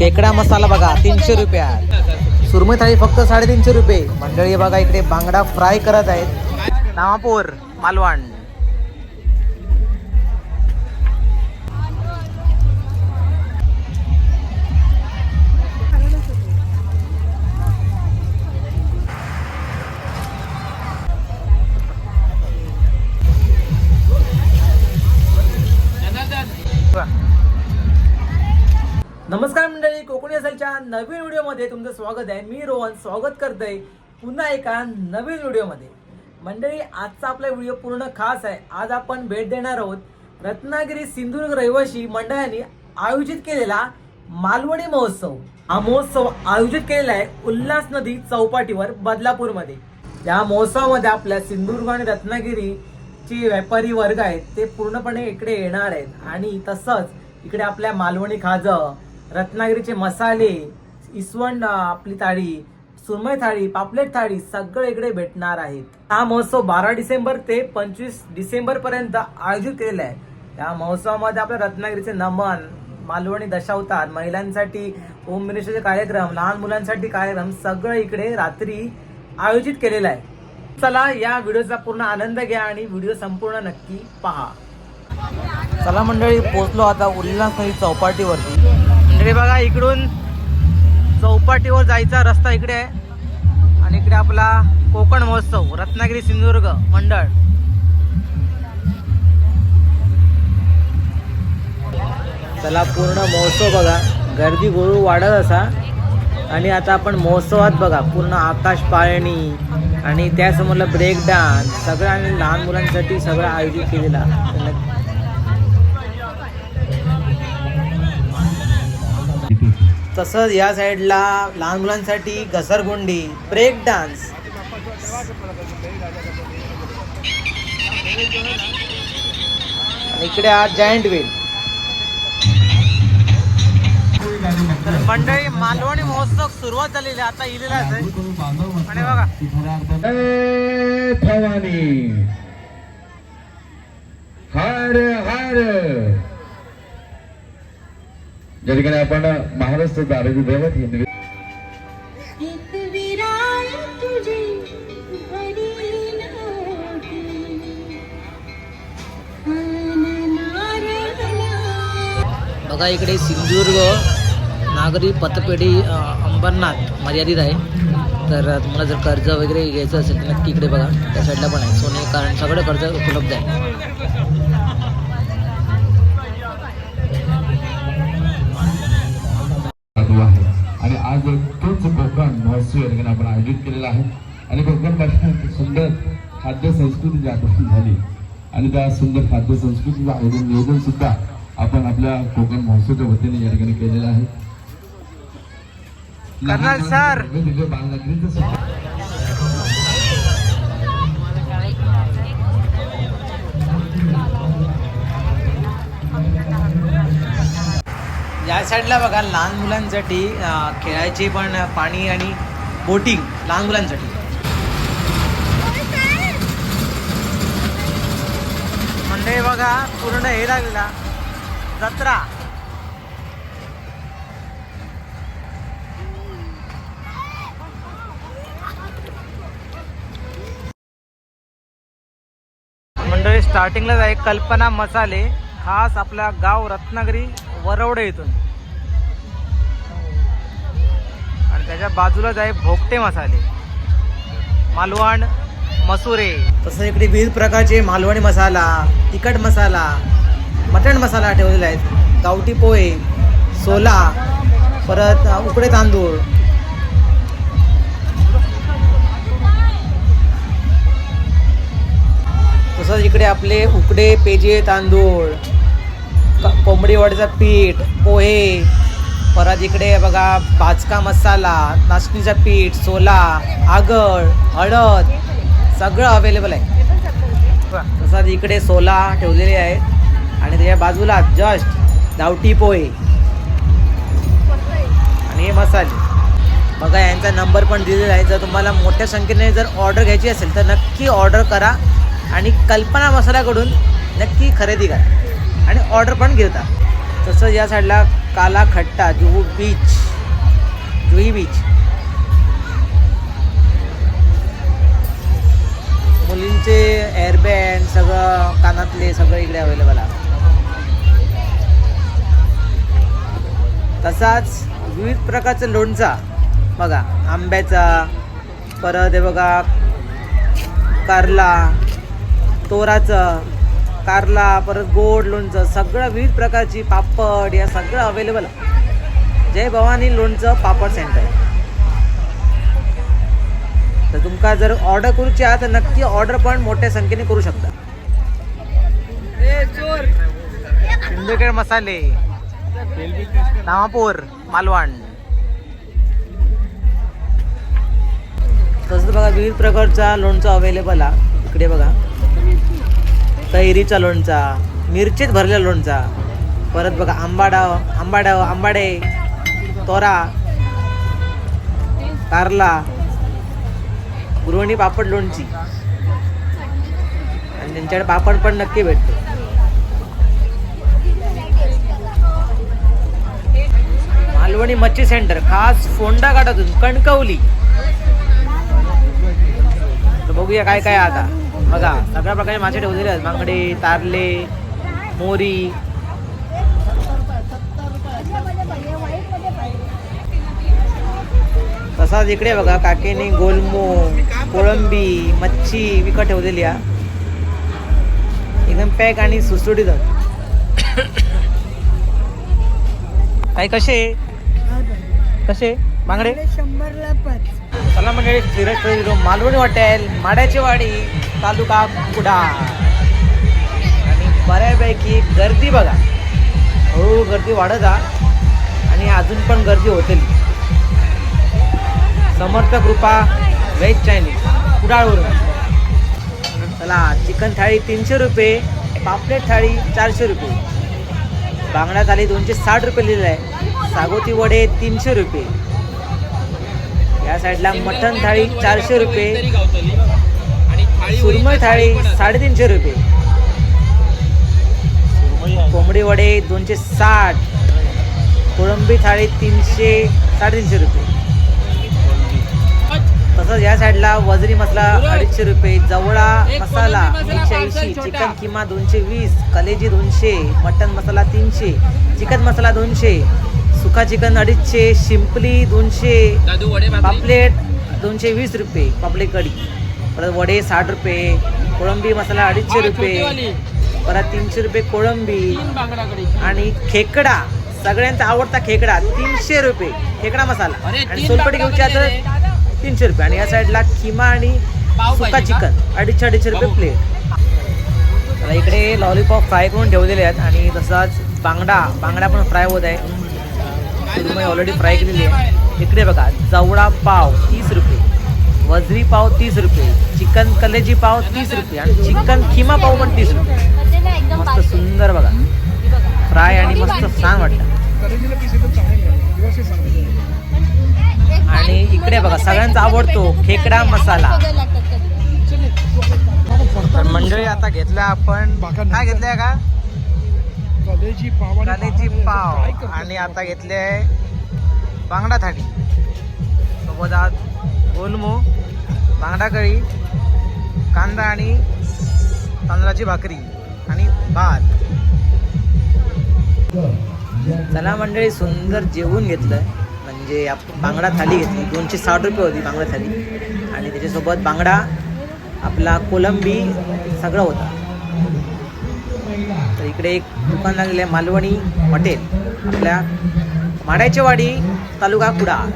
खेकडा मसाला बघा तीनशे रुपयात. सुरमई थाळी फक्त साडेतीनशे रुपये. मंडळी बघा इकडे बांगडा फ्राय करत आहेत. नामापूर मालवण. नवीन व्हिडिओमध्ये तुमचं स्वागत आहे. मी रोहन स्वागत करतोय पुन्हा एका नवीन व्हिडिओमध्ये. मंडळी आजचा आपला व्हिडिओ पूर्ण खास आहे. आज आपण भेट देणार आहोत रत्नागिरी सिंधुदुर्ग रहिवासी मंडळाने आयोजित केलेला मालवणी महोत्सव. हा महोत्सव आयोजित केलेला आहे उल्हास नदी चौपाटीवर बदलापूरमध्ये. या महोत्सवामध्ये आपल्या सिंधुदुर्ग आणि रत्नागिरीचे व्यापारी वर्ग आहेत ते पूर्णपणे इकडे येणार आहेत. आणि तसंच इकडे आपल्या मालवणी खाजं रत्नागिरीचे मसाले इसवण आपली थाळी सुरमई थाळी पापलेट थाळी सगळं इकडे भेटणार आहेत. हा महोत्सव बारा डिसेंबर ते पंचवीस डिसेंबर पर्यंत आयोजित केलेला आहे. या महोत्सवामध्ये आपल्या रत्नागिरीचे नमन मालवणी दशावतार महिलांसाठी होम कार्यक्रम लहान मुलांसाठी कार्यक्रम सगळं इकडे रात्री आयोजित केलेला आहे. चला या व्हिडिओचा पूर्ण आनंद घ्या आणि व्हिडिओ संपूर्ण नक्की पहा. चला मंडळी पोहोचलो आता उल्हास नदी चौपाटीवरती. मंडळी बघा इकडून चौपाटीवर जायचा रस्ता इकडे आहे. आणि इकडे आपला कोकण महोत्सव रत्नागिरी सिंधुदुर्ग मंडळ. चला पूर्ण महोत्सव बघा. गर्दी गोळू वाढत असा. आणि आता आपण महोत्सवात बघा पूर्ण आकाश पाळणी आणि त्यासमोरला ब्रेक डान्स सगळं आणि लहान मुलांसाठी सगळं आयोजित केलेला. तसंच या साईडला लहान मुलांसाठी घसरगुंडी ब्रेक डान्स आणि इकडे हा जायंट व्हील तर मंडळी मालवणी महोत्सव सुरुवात झालेली आहे. आता इलेला आहे. आणि बघा. भवानी. हर हर. ज्या ठिकाणी आपण महाराष्ट्राचं आरोग्य दैवत हे नव्हती. अननारला बघा इकडे सिंधुदुर्ग नागरी पतपेढी अंबरनाथ मर्यादित आहे. तर तुम्हाला जर कर्ज वगैरे घ्यायचं असेल तर नक्की इकडे बघा. त्या साईडला पण आहे. सोने कारण सगळं कर्ज उपलब्ध आहे. साधू आहे. आणि आज तोच कोकण महोत्सव या ठिकाणी आपण आयोजित केलेला आहे. आणि कोकण भाषेत सुंदर खाद्य संस्कृती आयोजन झाली. आणि त्या सुंदर खाद्य संस्कृतीचं आयोजन नियोजन सुद्धा आपण आपल्या कोकण महोत्सवाच्या वतीने या ठिकाणी केलेलं आहे कर्नल सर. वेगवेगळे बालनगरीचं सुद्धा या साईडला बघा लहान मुलांसाठी खेळायचे पण पाणी आणि बोटिंग लहान मुलांसाठी. म्हणजे बघा पूर्ण हे लागलेला जत्रा. मंडळी स्टार्टिंगलाच आहे कल्पना मसाले खास आपला गाव रत्नागिरी. वरवडे इथून. आणि त्याच्या बाजूलाच आहे भोगटे मसाले. मालवण मसुरे. तसं इकडे विविध प्रकारचे मालवणी मसाला तिखट मसाला मटण मसाला ठेवलेला आहेत. गावठी पोहे सोला परत उकडे तांदूळ. तसंच इकडे आपले उकडे पेजे तांदूळ. कोंबडीवडचं पीठ पोहे परत इकडे बघा भाजका मसाला नाचणीचं पीठ सोला आगळ हळद सगळं अवेलेबल आहे. तसंच इकडे सोला ठेवलेले आहेत आणि त्याच्या बाजूला जस्ट गावठी पोहे. आणि हे मसाले. बघा यांचा नंबर पण दिलेला आहे. जर तुम्हाला मोठ्या संख्येने जर ऑर्डर घ्यायची असेल तर नक्की ऑर्डर करा. आणि कल्पना मसाल्याकडून नक्की खरेदी करा. आणि ऑर्डर पण घेता. तसं या साईडला काला खट्टा जुहू बीच जुही बीच मुलींचे एअरबँड सगळं कानातले सगळं इकडे अवेलेबल आहे. तसाच विविध प्रकारचा लोणचा बघा आंब्याचा परत हे बघा कारला तोराचं कारला परत गोड लोणचं सगळं विविध प्रकारची पापड या सगळं अवेलेबल आहे. जय भवानी लोणचं पापड सेंटर तर तुमका जर ऑर्डर करूची आहात तर नक्की ऑर्डर पण मोठ्या संख्येने करू शकता. सिंदखेड मसाले. नामापूर मालवण. तसंच बघा विविध प्रकारचा लोणचं अवेलेबल आहे. इकडे बघा. कैरीचा लोणचा मिरचीत भरलेला लोणचा. परत बघा आंबाडाव आंबाडाव आंबाडे तोरा कारला गृहिणी पापड लोणची. आणि त्यांच्याकडे पापड पण नक्की भेटतो. मालवणी मच्छी सेंटर खास फोंडा घाटातून कणकवली. तर बघूया काय काय आता. बघा सगळ्या प्रकारचे मासे ठेवलेले आहेत. बांगडे तारले मोरी. तसाच इकडे बघा काकेने गोलमो कोळंबी मच्छी विकत ठेवलेली आहे. एकदम पॅक आणि सुसुटीत. काय कसे? कसे? बांगडे शंभरला पाच. चला म्हणजे मालवणी हॉटेल माड्याची वाडी. तालुका कुडाळ. आणि बऱ्यापैकी गर्दी बघा. हळूहळू गर्दी वाढत आ आणि अजून पण गर्दी होते समर्थ कृपा व्हेज चायनीज कुडाळवरून. चला चिकन थाळी तीनशे रुपये पापलेट थाळी चारशे रुपये. बांगडा थाळी दोनशे साठ रुपये लिहिलं आहे. सागोती वडे तीनशे रुपये. या साईडला मटन थाळी चारशे रुपये. सुरमई थाळी साडेतीनशे रुपये. कोंबडी वडे दोनशे साठ. कोळंबी थाळी तीनशे साडेतीनशे रुपये. तसंच या साईडला वजरी मसाला अडीचशे रुपये जवळा मसाला एकशे ऐंशी चिकन किमा दोनशे वीस कलेजी दोनशे मटन मसाला तीनशे चिकन मसाला दोनशे सुका चिकन अडीचशे शिंपली दोनशे पापलेट दोनशे वीस रुपये पापलेट कढी. परत वडे साठ रुपये कोळंबी मसाला अडीचशे रुपये परत तीनशे रुपये कोळंबी आणि खेकडा सगळ्यांचा आवडता खेकडा तीनशे रुपये खेकडा मसाला. आणि सोलकडी घेऊची आहे तर तीनशे रुपये. आणि या साईडला किमा आणि सुका चिकन. अडीचशे अडीचशे रुपये प्लेट. आता इकडे लॉलीपॉप फ्राय करून ठेवलेले आहेत. आणि तसाच बांगडा बांगडा पण फ्राय होत आहे. ऑलरेडी फ्राय केलेली आहे. इकडे बघा जवळा पाव तीस रुपये. वजरी पाव तीस रुपये चिकन कलेजी पाव तीस रुपये आणि चिकन खिमा पाव पण तीस रुपये. मस्त सुंदर बघा. फ्राय आणि मस्त छान वाटतं. आणि इकडे बघा सगळ्यांचा आवडतो खेकडा मसाला. मंडळी आता घेतल्या आपण काय घेतलंय का? कलेजी पाव? आणि आता घेतले बांगडा थाळी. सोबत आज गोलमो. बांगडा कळी कांदा आणि तांदळाची भाकरी आणि भात. चला मंडळी सुंदर जेवून घेतलं. म्हणजे आप बांगडा थाली घेतली. दोनशे साठ रुपये होती बांगडा थाली. आणि त्याच्यासोबत बांगडा आपला कोलंबी सगळं होतं. तर इकडे एक दुकान लागलेलं आहे मालवणी हॉटेल. आपल्या माड्याची वाडी तालुका कुडाळ.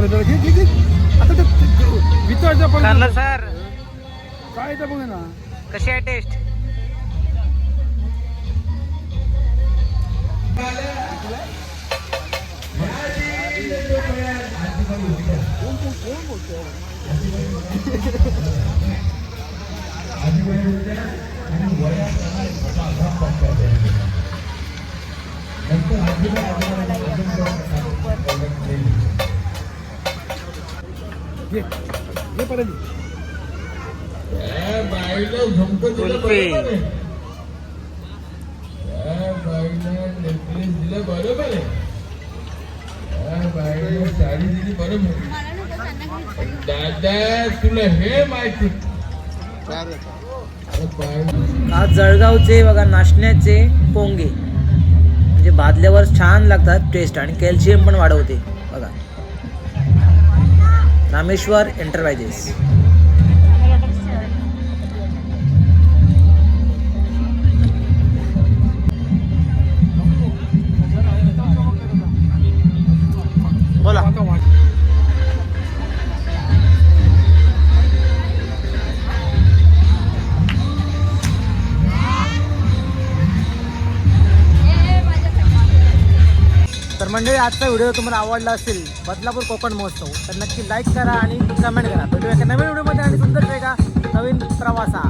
घे घे घे आता ते विचारच्या पण सर काय ते बघ ना कशी आहे टेस्ट. नंतर साडी दिली बरोबर आहे. दादा तुला हे माहिती अरे बाई आज जळगावचे बघा नाचण्याचे पोंगे. म्हणजे भाजल्यावर छान लागतात टेस्ट आणि कॅल्शियम पण वाढवते. बघा. रामेश्वर एंटरप्राइजेस. मंडळी आजचा व्हिडिओ तुम्हाला आवडला असेल बदलापूर कोकण महोत्सव तर नक्की लाईक करा आणि कमेंट करा. भेटूया एका नवीन व्हिडिओमध्ये आणि सुंदर वेगा नवीन प्रवासा